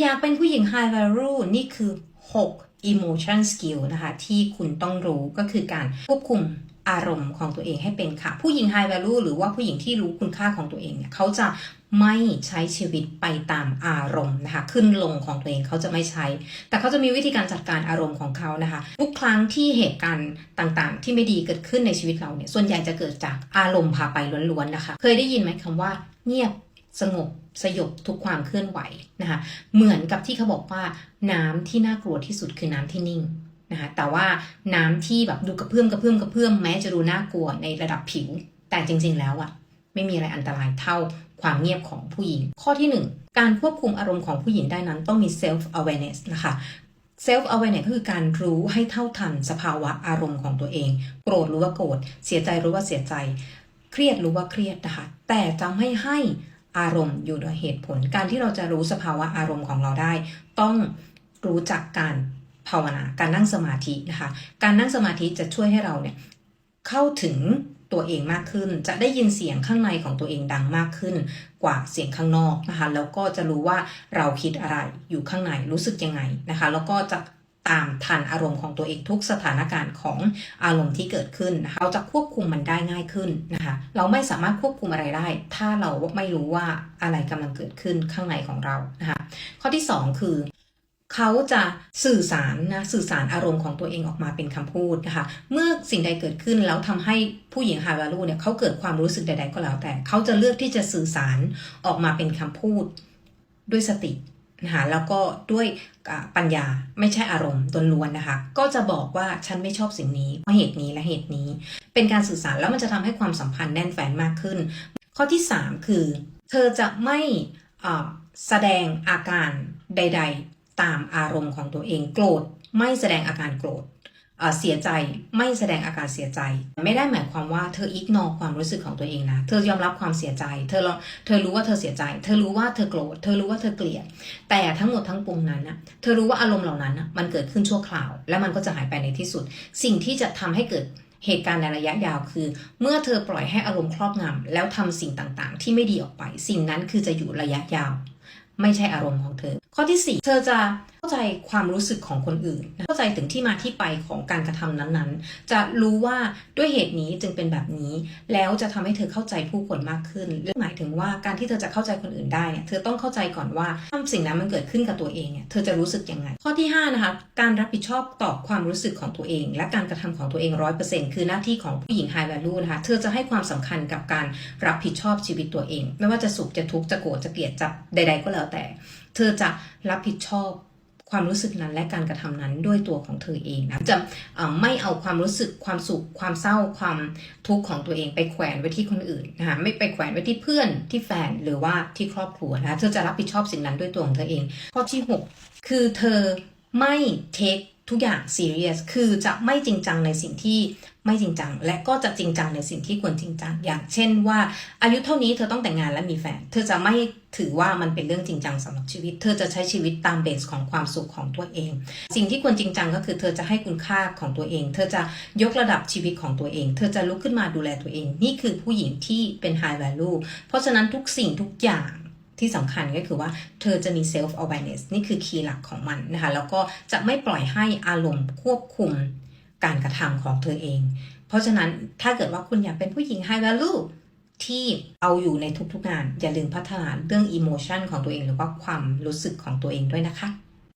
อยากเป็นผู้หญิง high value นี่คือ 6 emotion skill นะคะ ที่คุณต้องรู้ก็คือการควบคุมอารมณ์ของตัวเองให้เป็นค่ะ ผู้หญิง high value หรือว่าผู้หญิงที่รู้คุณค่าของตัวเองเนี่ยเขาจะไม่ใช้ชีวิตไปตามอารมณ์นะคะ ขึ้นลงของตัวเองเขาจะไม่ใช้ แต่เขาจะมีวิธีการจัดการอารมณ์ของเขานะคะ ทุกครั้งที่เหตุการณ์ต่างๆ ที่ไม่ดีเกิดขึ้นในชีวิตเราเนี่ยส่วนใหญ่จะเกิดจากอารมณ์พาไปล้วนๆนะคะ เคยได้ยินไหมคำว่า เงียบสงบ สยบทุกความเคลื่อนไหวนะคะเหมือนกับที่เขาบอกว่าน้ำที่น่ากลัวที่สุดคือน้ำที่นิ่งนะคะแต่ว่าน้ำที่แบบดูกระเพื่อมกระเพื่อมกระเพื่อมแม้จะดูน่ากลัวในระดับผิว แต่จริง ๆ แล้วอะไม่มีอะไรอันตรายเท่าความเงียบของผู้หญิง ข้อที่หนึ่งการควบคุมอารมณ์ของผู้หญิงได้นั้นต้องมี self awareness นะคะ self awareness ก็คือการรู้ให้เท่าทันสภาวะอารมณ์ของตัวเอง โกรธรู้ว่าโกรธ เสียใจรู้ว่าเสียใจ เครียดรู้ว่าเครียดนะคะ แต่จะไม่ให้ อารมณ์อยู่โดยเหตุผล การที่เราจะรู้สภาวะอารมณ์ของเราได้ ต้องรู้จักการภาวนา การนั่งสมาธินะคะ การนั่งสมาธิจะช่วยให้เราเนี่ยเข้าถึงตัวเองมากขึ้น จะได้ยินเสียงข้างในของตัวเองดังมากขึ้นกว่าเสียงข้างนอกนะคะ แล้วก็จะรู้ว่าเราคิดอะไรอยู่ข้างในรู้สึกยังไงนะคะ แล้วก็จะ ตามทันอารมณ์ของตัวเองทุกสถานการณ์ของอารมณ์ที่เกิดขึ้นนะคะเราจะควบคุมมันได้ง่ายขึ้นนะคะเราไม่สามารถควบคุมอะไรได้ ถ้าเราไม่รู้ว่าอะไรกำลังเกิดขึ้นข้างในของเรานะคะข้อที่ 2 คือเขาจะสื่อสารนะสื่อสารอารมณ์ของตัวเองออกมาเป็นคำพูดนะคะเมื่อสิ่งใดเกิดขึ้นแล้วทำให้ผู้หญิง high value เนี่ยเขาเกิดความรู้สึกใด ๆ ก็แล้วแต่ เขาจะเลือกที่จะสื่อสารออกมาเป็นคำพูดด้วยสติ นะคะแล้วก็ด้วยปัญญาไม่ใช่อารมณ์ล้วนนะคะ ก็จะบอกว่าฉันไม่ชอบสิ่งนี้เพราะเหตุนี้และเหตุนี้ เป็นการสื่อสารแล้วมันจะทำให้ความสัมพันธ์แน่นแฟนมากขึ้น ข้อที่ 3 คือ เธอจะไม่แสดงอาการใด ๆ ตามอารมณ์ของตัวเองโกรธ ไม่แสดงอาการโกรธ เสียใจไม่แสดงอาการเสียใจ ไม่ได้หมายความว่าเธออิกนอความรู้สึกของตัวเองนะ เธอยอมรับความเสียใจ เธอเธอรู้ว่าเธอเสียใจ เธอรู้ว่าเธอโกรธเธอรู้ว่าเธอเกลียด แต่ทั้งหมดทั้งปวงนั้นนะเธอรู้ว่าอารมณ์เหล่านั้นนะมันเกิดขึ้นชั่วคราว และมันก็จะหายไปในที่สุด สิ่งที่จะทำให้เกิดเหตุการณ์ในระยะยาวคือ เมื่อเธอปล่อยให้อารมณ์ครอบงำแล้วทำสิ่งต่างๆ ที่ไม่ดีออกไป สิ่งนั้นคือจะอยู่ระยะยาว ไม่ใช่อารมณ์ของเธอ ข้อที่ 4 เธอจะ ใจความรู้สึกของคนอื่น เข้าใจถึงที่มาที่ไปของการกระทำนั้นๆ จะรู้ว่าด้วยเหตุนี้จึงเป็นแบบนี้ แล้วจะทำให้เธอเข้าใจผู้คนมากขึ้นหมายถึงว่าการที่เธอจะเข้าใจคนอื่นได้เนี่ยเธอต้องเข้าใจก่อนว่าถ้าสิ่งนั้นมันเกิดขึ้นกับตัวเองเนี่ยเธอจะรู้สึกยังไง ข้อที่5นะคะการรับผิดชอบต่อความรู้สึกของตัวเอง และการกระทำของตัวเองร้อยเปอร์เซ็นต์คือหน้าที่ของผู้หญิง high value นะคะเธอจะให้ความสำคัญกับการรับผิดชอบชีวิตตัวเอง ไม่ว่าจะสุขจะทุกข์จะโกรธจะเกลียดจะใด ๆ ก็แล้วแต่ เธอจะรับผิดชอบ ความรู้สึกนั้นและการกระทำนั้นด้วยตัวของเธอเองนะจะไม่เอาความรู้สึกความสุขความเศร้าความทุกข์ของตัวเองไปแขวนไว้ที่คนอื่นนะคะไม่ไปแขวนไว้ที่เพื่อนที่แฟนหรือว่าที่ครอบครัวนะเธอจะรับผิดชอบสิ่งนั้นด้วยตัวของเธอเองข้อที่ 6 คือเธอไม่เทุกอย่างซีเรียสคือจะไม่จริงจังในสิ่งที่ไม่จริงจัง และก็จะจริงจังในสิ่งที่ควรจริงจัง อย่างเช่นว่า อายุเท่านี้เธอต้องแต่งงานและมีแฟน เธอจะไม่ถือว่ามันเป็นเรื่องจริงจังสำหรับชีวิต เธอจะใช้ชีวิตตามเบสของความสุขของตัวเอง สิ่งที่ควรจริงจังก็คือเธอจะให้คุณค่าของตัวเอง เธอจะยกระดับชีวิตของตัวเอง เธอจะลุกขึ้นมาดูแลตัวเอง นี่คือผู้หญิงที่เป็น high value เพราะฉะนั้นทุกสิ่งทุกอย่าง ที่สำคัญก็คือว่าเธอจะมี self awareness นี่คือคีย์หลักของมันนะคะ แล้วก็จะไม่ปล่อยให้อารมณ์ควบคุมการกระทำของเธอเอง เพราะฉะนั้นถ้าเกิดว่าคุณอยากเป็นผู้หญิง high value ที่เอาอยู่ในทุกๆงาน อย่าลืมพัฒนาเรื่อง emotion ของตัวเอง หรือว่าความรู้สึกของตัวเองด้วยนะคะ